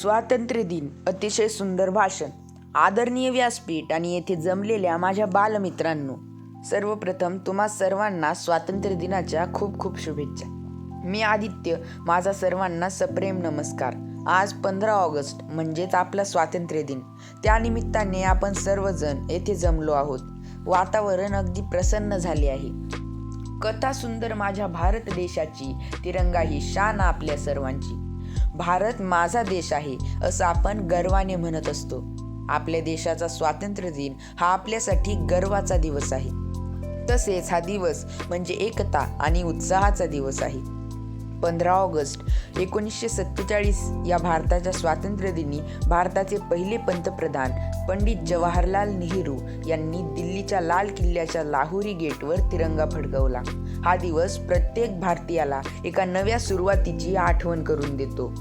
स्वातंत्र्य दिन अतिशय सुंदर भाषण आदरणीय व्यासपीठ आणि येथे जमलेल्या माझ्या बालमित्रांनो सर्वप्रथम तुम्हा सर्वांना स्वातंत्र्य दिनाच्या खूप खूप शुभेच्छा. मी आदित्य माझा सर्वांना सप्रेम नमस्कार. आज पंधरा ऑगस्ट म्हणजेच आपला स्वातंत्र्य दिन. त्यानिमित्ताने आपण सर्वजण येथे जमलो आहोत. वातावरण अगदी प्रसन्न झाले आहे. कथा सुंदर माझ्या भारत देशाची तिरंगा ही शान आपल्या सर्वांची. भारत माझा देश आहे असं आपण गर्वाने म्हणत असतो. आपल्या देशाचा स्वातंत्र्य दिन हा आपल्यासाठी गर्वाचा दिवस आहे. तसेच हा दिवस म्हणजे एकता आणि उत्साहाचा दिवस आहे. पंधरा ऑगस्ट एकोणीसशे सत्तेचाळीस या भारताच्या स्वातंत्र्यदिनी भारताचे पहिले पंतप्रधान पंडित जवाहरलाल नेहरू यांनी दिल्लीच्या लाल किल्ल्याच्या लाहोरी गेटवर तिरंगा फडकवला. हा दिवस प्रत्येक भारतीयाला एका नव्या सुरुवातीची आठवण करून देतो.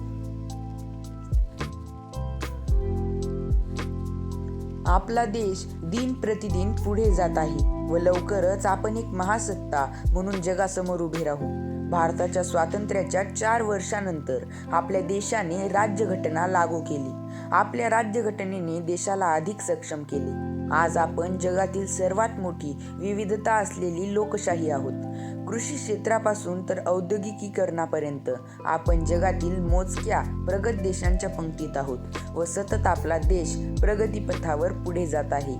आपला देश दिन प्रतिदिन पुढे जात आहे व लवकरच आपण एक महासत्ता म्हणून जगासमोर उभे राहू. भारताच्या स्वातंत्र्याच्या चार वर्षानंतर आपल्या देशाने राज्यघटना लागू केली. आपल्या राज्यघटनेने देशाला अधिक सक्षम केले. आज आपण जगातील सर्वात मोठी विविधता असलेली लोकशाही आहोत. कृषी क्षेत्रापासून तर औद्योगिकीकरणापर्यंत आपण जगातील मोजक्या प्रगत देशांच्या पंक्तीत आहोत व सतत आपला देश प्रगतीपथावर पुढे जात आहे.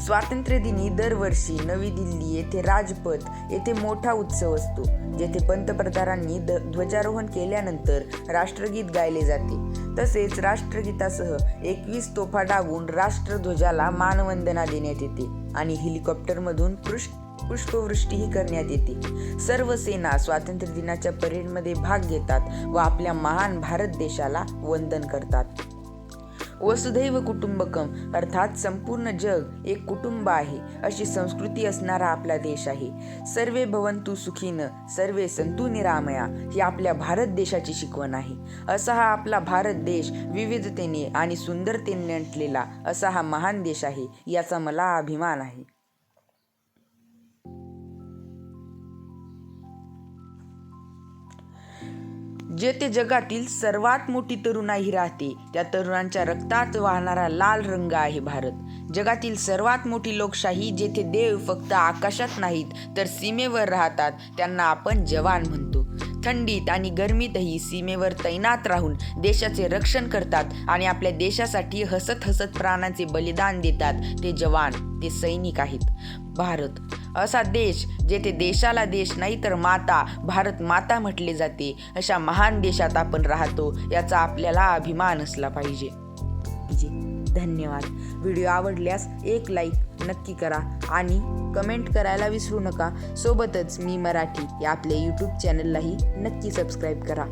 स्वातंत्र्यदिनी दरवर्षी नवी दिल्ली येथे राजपथ येथे मोठा उत्सव असतो जेथे पंतप्रधानांनी द ध्वजारोहण केल्यानंतर राष्ट्रगीत गायले जाते. तसेच राष्ट्रगीतासह एकवीस तोफा डागून राष्ट्रध्वजाला मानवंदना देण्यात येते आणि हेलिकॉप्टरमधून पृष्ठ पुष्पवृष्टीही करण्यात येते. सर्व सेना स्वातंत्र्य दिनाच्या परेडमध्ये भाग घेतात व आपल्या महान भारत देशाला वंदन करतात. वसुधैव कुटुंबकम अर्थात संपूर्ण जग एक कुटुंब आहे अशी संस्कृती असणारा आपला देश आहे. सर्वे भवंतु सुखीन सर्वे संतू निरामया ही आपल्या भारत देशाची शिकवण आहे. असा हा आपला भारत देश विविधतेने आणि सुंदरतेने नटलेला असा हा महान देश आहे याचा मला अभिमान आहे. जेथे जगातील सर्वात मोठी तरुणाई राहते. त्या तरुणांच्या रक्तात वाहणारा लाल रंग आहे भारत. जगातील सर्वात मोठी लोकशाही जेथे देव फक्त आकाशात नाहीत तर सीमेवर राहतात. त्यांना आपण जवान म्हणतो. थंडीत आणि गरमीतही सीमेवर तैनात राहून देशाचे रक्षण करतात आणि आपल्या देशासाठी हसत हसत प्राणाचे बलिदान देतात. ते जवान ते सैनिक आहेत. भारत असा देश जेथे देशाला देश नाही तर माता भारत माता म्हटले जाते अशा महान देशात आपण राहतो याचा आपल्याला अभिमान असला पाहिजे. धन्यवाद. व्हिडिओ आवडल्यास एक लाईक नक्की करा आणि कमेंट करायला विसरू नका. सोबतच मी मराठी या आपल्या यूट्यूब चॅनललाही नक्की सबस्क्राईब करा.